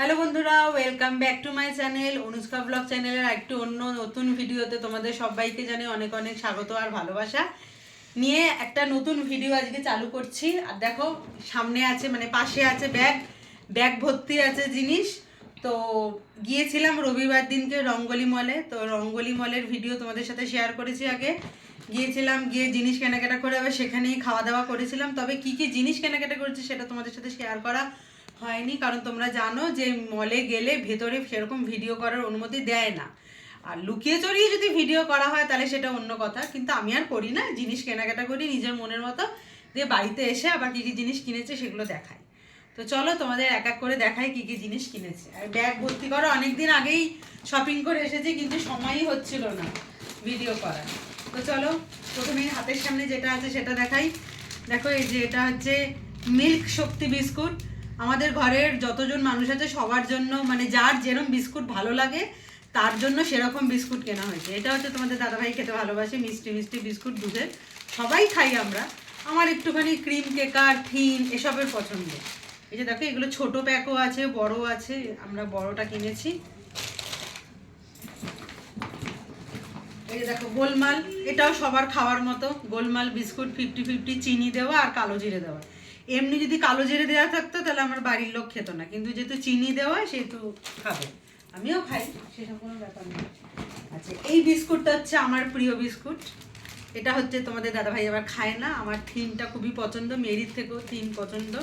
Hello বন্ধুরা welcome back to my channel Anushka blog চ্যানেলের একটু অন্য নতুন ভিডিওতে তোমাদের সবাইকে জানে অনেক অনেক স্বাগত আর ভালোবাসা। নিয়ে একটা নতুন ভিডিও আজকে চালু করছি। আর দেখো, সামনে আছে মানে পাশে আছে ব্যাগ ব্যাগ ভর্তি আছে জিনিস। তো গিয়েছিলাম রবিবার দিনকে রঙ্গলি মলে তো রঙ্গলি মলের ভিডিও তোমাদের সাথে শেয়ার করেছি আগে। গিয়েছিলাম, গিয়ে জিনিস কেনাকাটা করে আবার সেখানেই খাওয়া দাওয়া করেছিলাম। তবে কি কি জিনিস কেনাকাটা করেছি সেটা তোমাদের সাথে শেয়ার করা হয়নি, কারণ তোমরা জানো যে মলে গেলে ভেতরে সেরকম ভিডিও করার অনুমতি দেয় না। আর লুকিয়ে চড়িয়ে যদি ভিডিও করা হয়, তাহলে সেটা অন্য কথা। কিন্তু আমি আর করি না, জিনিস কেনাকাটা করি নিজের মনের মতো দিয়ে বাড়িতে এসে আবার কী কী জিনিস কিনেছে সেগুলো দেখাই। তো চলো তোমাদের এক এক করে দেখাই কী কী জিনিস কিনেছে। আর ব্যাগ ভর্তি করো, অনেকদিন আগেই শপিং করে এসেছি, কিন্তু সময়ই হচ্ছিল না ভিডিও করার। তো চলো, প্রথমে হাতের সামনে যেটা আছে সেটা দেখাই। দেখো এই যে এটা হচ্ছে মিল্ক শক্তি বিস্কুট। আমাদের ঘরের যতজন মানুষ আছে, সবার জন্য মানে যার যেরকম বিস্কুট ভালো লাগে, তার জন্য সেরকম বিস্কুট কেনা হয়েছে। এটা হচ্ছে তোমাদের দাদাভাই খেতে ভালোবাসে, মিষ্টি মিষ্টি বিস্কুট, দুধের। সবাই খাই আমরা। আমার একটুখানি ক্রিম কেকার, থিম, এসবের পছন্দ। এই যে দেখো, এগুলো ছোট প্যাকও আছে, বড়ও আছে, আমরা বড়টা কিনেছি। এই দেখো গোলমাল এটাও সবার খাওয়ার মতো। গোলমাল বিস্কুট ফিফটি ফিফটি চিনি দেওয়া আর কালো জিরে দেওয়া। এমনি যদি কালো জিরে দেওয়া থাকতো তাহলে আমার বাড়ির লোক খেত না। কিন্তু যেহেতু চিনি দেওয়া সেহেতু খাবে। আমিও খাই সেসব কোনো ব্যাপার নেই আচ্ছা এই বিস্কুটটা হচ্ছে আমার প্রিয় বিস্কুট। এটা হচ্ছে তোমাদের দাদাভাই আবার খায় না। আমার থিমটা খুবই পছন্দ মেরির থেকেও থিম পছন্দ।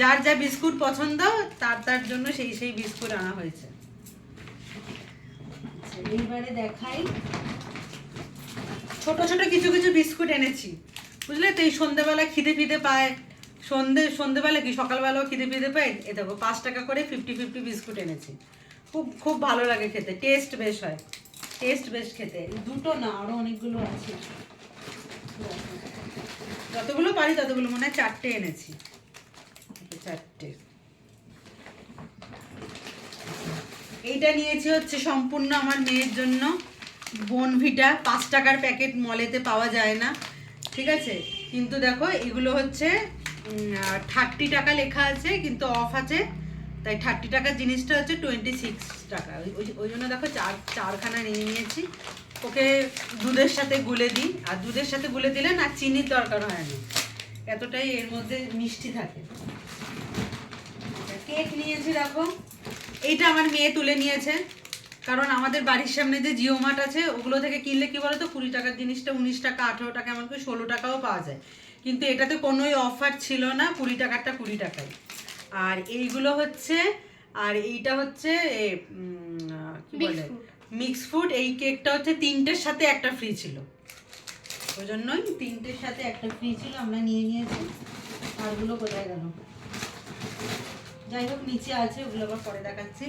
যার যা বিস্কুট পছন্দ তার তার জন্য সেই সেই বিস্কুট আনা হয়েছে। আচ্ছা, এইবারে দেখাই। ছোট ছোট কিছু কিছু বিস্কুট এনেছি। বুঝলে তো এই সন্ধেবেলা খিদে ফিদে পায়। সন্ধে, সন্ধেবেলা কি? সকালবেলাও খিদে ফিদে পায়? এ দেখো, পাঁচ টাকা করে ফিফটি ফিফটি বিস্কুট এনেছি। খুব খুব ভালো লাগে খেতে টেস্ট বেশ হয়। টেস্ট বেশ খেতে। দুটো না আরও অনেকগুলো আছে। যতগুলো পারি ততগুলো, মনে হয় চারটে এনেছি। চারটে। এইটা নিয়েছি হচ্ছে সম্পূর্ণ আমার মেয়ের জন্য। বনভিটা পাঁচ টাকার প্যাকেট মলেতে পাওয়া যায় না। ঠিক আছে? কিন্তু দেখো, এগুলো হচ্ছে থার্টি টাকা লেখা আছে, কিন্তু অফ আছে। তাই থার্টি টাকার জিনিসটা হচ্ছে টোয়েন্টি সিক্স টাকা। ওই- জন্য দেখো চার, চারখানা নিয়ে নিয়েছি। ওকে দুধের সাথে গুলে দিই। আর দুধের সাথে গুলে দিলে না চিনির দরকার হয় না। এতটাই এর মধ্যে মিষ্টি থাকে। কেক নিয়েছি দেখো। এইটা আমার মেয়ে তুলে নিয়েছে। কারণ আমাদের বাড়ির সামনে যে জিও মার্ট আছে ওগুলো থেকে কিনলে কি বলতো? কুড়ি টাকার জিনিসটা উনিশ টাকা আঠেরো টাকা এমনকি ষোলো টাকাও পাওয়া যায়। কিন্তু এটাতে কোনোই অফার ছিল না কুড়ি টাকারটা কুড়ি টাকায়। আর এইগুলো হচ্ছে আর এইটা হচ্ছে কি বলে? মিক্স ফুড এই কেকটা হচ্ছে তিনটের সাথে একটা ফ্রি ছিল। ওই জন্যই তিনটের সাথে একটা ফ্রি ছিল আমরা নিয়ে নিয়েছি। আরগুলো কোথায় গেল? যাই হোক নিচে আছে ওগুলো আবার পরে দেখাচ্ছি।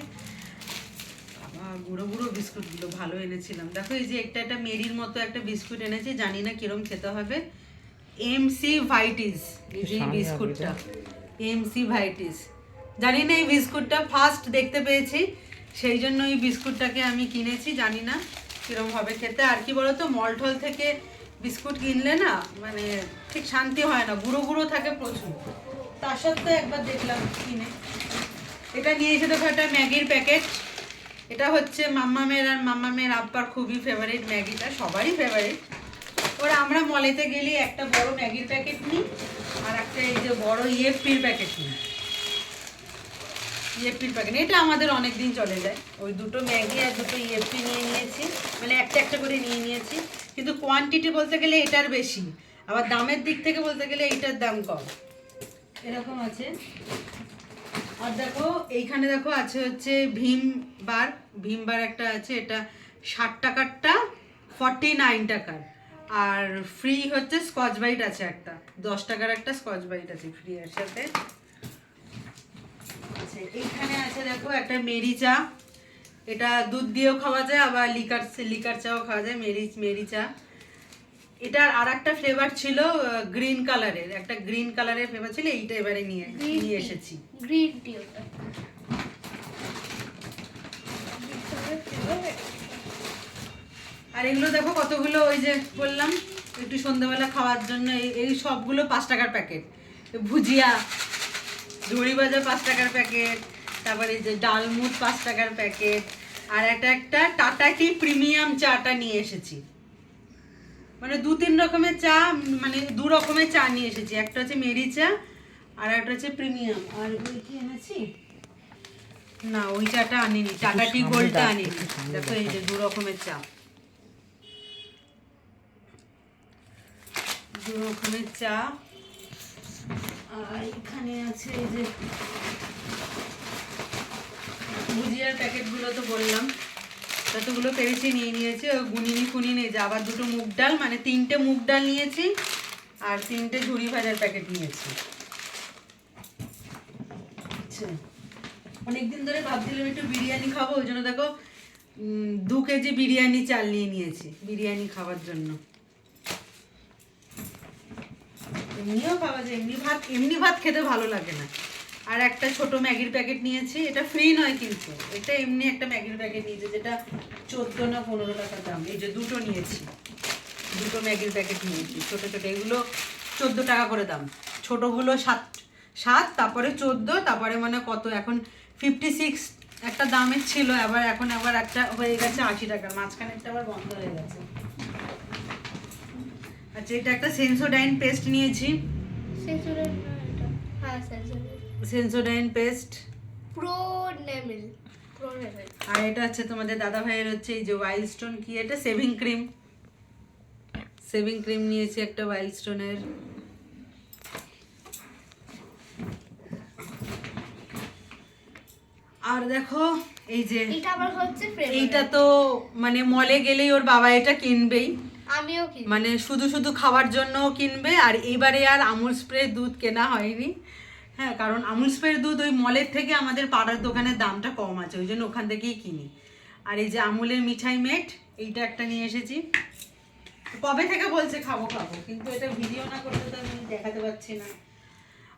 গুঁড়ো গুঁড়ো বিস্কুটগুলো ভালো এনেছিলাম। দেখো এই যে একটা একটা মেরির মতো একটা বিস্কুট এনেছি জানি না কিরম খেতে হবে। এমসি ভাইটিস এই যে বিস্কুটটা। এমসি ভাইটিস জানি না এই বিস্কুটটা ফার্স্ট দেখতে পেয়েছি। সেই জন্য এই বিস্কুটটাকে আমি কিনেছি জানি না কিরম হবে খেতে। আর কি বলতো মলঠল থেকে বিস্কুট কিনলে না মানে ঠিক শান্তি হয় না গুঁড়ো গুঁড়ো থাকে প্রচুর। তার সত্ত্বেও একবার দেখলাম কিনে। এটা নিয়ে এসে দেখো একটা ম্যাগির প্যাকেট। এটা হচ্ছে মাম্মামের আর মাম্মামের আব্বার খুবই ফেভারিট ম্যাগিটা, সবারই ফেভারিট ওরা আমরা মলেতে গেলে একটা বড় ম্যাগির প্যাকেট নিই, আর একটা এই যে বড় ইএফপির প্যাকেট নিই। ইএফপির প্যাকেট এটা আমাদের অনেক দিন চলে যায়। ওই দুটো ম্যাগি আর দুটো ইএফপি নিয়ে নিয়েছি। মানে একটা একটা করে নিয়ে নিয়েছি। কিন্তু কোয়ান্টিটি বলতে গেলে এটার বেশি। আবার দামের দিক থেকে বলতে গেলে এইটার দাম কম। এরকম আছে। আর দেখো, এইখানে দেখো আছে হচ্ছে ভীম বার। ভীম বার একটা আছে, এটা ষাট টাকারটা ফর্টি নাইন টাকার। আর ফ্রি হচ্ছে স্কচ বাইট আছে একটা। দশ টাকার একটা স্কচ বাইট আছে ফ্রি এর সাথে। আচ্ছা এইখানে আছে দেখো একটা মেরি চা। এটা দুধ দিয়েও খাওয়া যায়, আবার লিকার লিকার চাও খাওয়া যায়, মেরি মেরি চা। এটার আর একটা ফ্লেভার ছিল গ্রিন কালারের একটা গ্রিন কালারের ফ্লেভার ছিল এইটা এবারে নিয়ে নিয়ে এসেছি। গ্রিন টি ওটা। আর এগুলো দেখো কতগুলো ওই যে বললাম একটু সন্ধ্যাবেলা খাওয়ার জন্য এই সবগুলো পাঁচ টাকার প্যাকেট ভুজিয়া ঝুড়ি ভাজা পাঁচ টাকার প্যাকেট তারপরে এই যে ডালমুট পাঁচ টাকার প্যাকেট আর একটা একটা টাটা টি প্রিমিয়াম চাটা নিয়ে এসেছি। মানে দু তিন রকমের চা মানে দু রকমের চা নিয়ে এসেছি। একটা হচ্ছে মেরি চা আর একটা হচ্ছে প্রিমিয়াম। আর ওই কি এনেছি? না ওই চাটা আনিনি। টাটা টি গোল্ডটা আনিনি। দেখো এই যে দু রকমের চা। দু রকমের চা। আর এখানে আছে এই যে ভুজিয়ার প্যাকেটগুলো তো বললাম। যতগুলো পেরেছি, নিয়ে নিয়েছি ওই গুনিনি ফুনিনি যে আবার দুটো মুগ ডাল মানে তিনটে মুগ ডাল নিয়েছি, আর তিনটে ঝুড়ি ভাজার প্যাকেট নিয়েছি। অনেকদিন ধরে ভাবছিলাম একটু বিরিয়ানি খাব, ওই জন্য দেখো দু কেজি বিরিয়ানি চাল নিয়ে নিয়েছি, বিরিয়ানি খাওয়ার জন্য। এমনিও খাওয়া যায়, এমনি ভাত এমনি ভাত খেতে ভালো লাগে না। আর একটা ছোট ম্যাগির প্যাকেট নিয়েছি, এটা ফ্রি নয় কিন্তু। এটা এমনি একটা ম্যাগির প্যাকেট নিয়েছি, যেটা চোদ্দ না পনেরো টাকা দাম। এই যে দুটো নিয়েছি, দুটো ম্যাগির প্যাকেট নিয়েছি, ছোট ছোট। এগুলো চোদ্দ টাকা করে দাম। ছোটোগুলো সাত সাত, তারপরে চোদ্দ, তারপরে মানে কত? এখন ফিফটি সিক্স একটা দামের ছিল, আবার এখন আবার একটা হয়ে গেছে আশি টাকার। মাঝখানে একটা আবার বন্ধ হয়ে গেছে। আচ্ছা এটা একটা সেন্সোডাইন পেস্ট নিয়েছি। সেন্সরের না, এটা হ্যাঁ সেন্সরের সেন্সোডাইন পেস্ট প্রো নেমেল আর এটা হচ্ছে তোমাদের দাদা ভাইয়ের হচ্ছে এই যে ওয়াইল্ড স্টোন কি এটা? সেভিং ক্রিম সেভিং ক্রিম নিয়েছি একটা ওয়াইল্ড স্টোনের আর দেখো এই যে এটা আবার হচ্ছে এইটা তো মানে মলে গেলেই ওর বাবা এটা কিনবেই। আমিও মানে শুধু শুধু খাওয়ার জন্যও কিনবে আর এবারে আর আমুল স্প্রে দুধ কেনা হয়নি। হ্যাঁ কারণ আমুল স্প্রের দুধ ওই মলের থেকে আমাদের পাড়ার দোকানের দামটা কম আছে, ওই জন্য ওখান থেকেই কিনি। আর এই যে আমুলের মিঠাই মেট এইটা একটা নিয়ে এসেছি। কবে থেকে বলছে খাব খাব, কিন্তু এটা ভিডিও না করতে তো আমি দেখাতে পারছি না।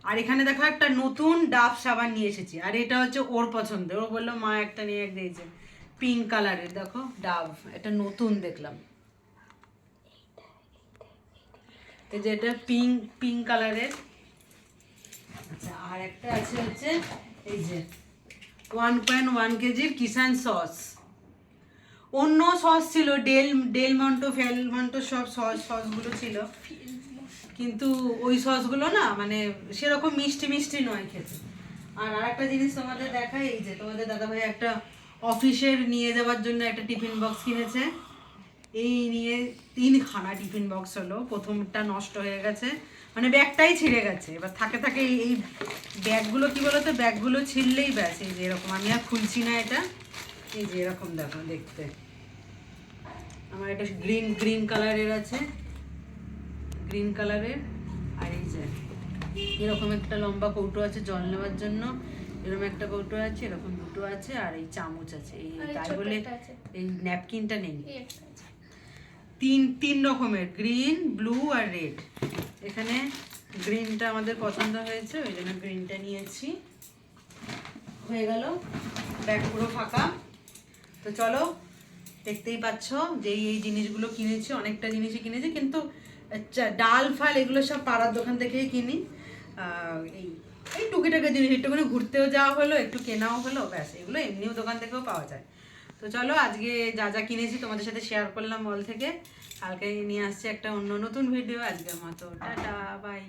আর এখানে দেখো একটা নতুন ডাব সাবান নিয়ে এসেছি, আর এটা হচ্ছে ওর পছন্দের। ও বলল, মা, একটা নিয়ে এক দিয়েছে। পিঙ্ক কালারের দেখো, ডাব, এটা নতুন দেখলাম। এই যে এটা পিঙ্ক পিঙ্ক কালারের আচ্ছা আর একটা আছে হচ্ছে এই যে ওয়ান পয়েন্ট ওয়ান কেজির কিষান সস অন্য সস ছিল ডেল ডেল মন্টো ফেল মন্টো সব সস সসগুলো ছিল। কিন্তু ওই সসগুলো না মানে সেরকম মিষ্টি মিষ্টি নয় খেতে। আর আরেকটা জিনিস তোমাদের দেখাই, এই যে তোমাদের দাদাভাই একটা অফিসের নিয়ে যাওয়ার জন্য একটা টিফিন বক্স কিনেছে। এই নিয়ে তিনখানা টিফিন বক্স হলো, প্রথমটা নষ্ট হয়ে গেছে। মানে ব্যাগটাই ছিঁড়ে গেছে। এবার থাকে থাকে এই ব্যাগগুলো কি বলতো? ব্যাগগুলো ছিঁড়লেই ব্যাস এই যে এরকম। আমি আর খুলছি না এটা। এই যে এরকম দেখো দেখতে। আমার এটা গ্রিন গ্রিন কালারের আছে। গ্রিন কালারের। আর এই যে এরকম একটা লম্বা কৌটো আছে জল নেওয়ার জন্য। এরকম একটা কৌটো আছে এরকম দুটো আছে আর এই চামচ আছে। এই তাই বলে এই ন্যাপকিনটা নেই। তিন তিন রকমের গ্রিন ব্লু আর রেড এখানে গ্রিনটা আমাদের পছন্দ হয়েছে ওই জন্য গ্রিনটা নিয়েছি। হয়ে গেল ব্যাগ পুরো ফাঁকা। তো চলো দেখতেই পাচ্ছ যে এই জিনিসগুলো কিনেছি অনেকটা জিনিসই কিনেছি কিন্তু আচ্ছা, ডাল ফাল এগুলো সব পাড়ার দোকান থেকেই কিনি। এই এই টুকিটাকি জিনিস একটুখানি ঘুরতেও যাওয়া হলো একটু কেনাও হলো ব্যাস এগুলো এমনিও দোকান থেকেও পাওয়া যায়। তো চলো, আজকে যা যা কিনেছি তোমাদের সাথে শেয়ার করলাম মল থেকে। কালকে নিয়ে আসছি একটা অন্য নতুন ভিডিও আজকের মতো। Tata bye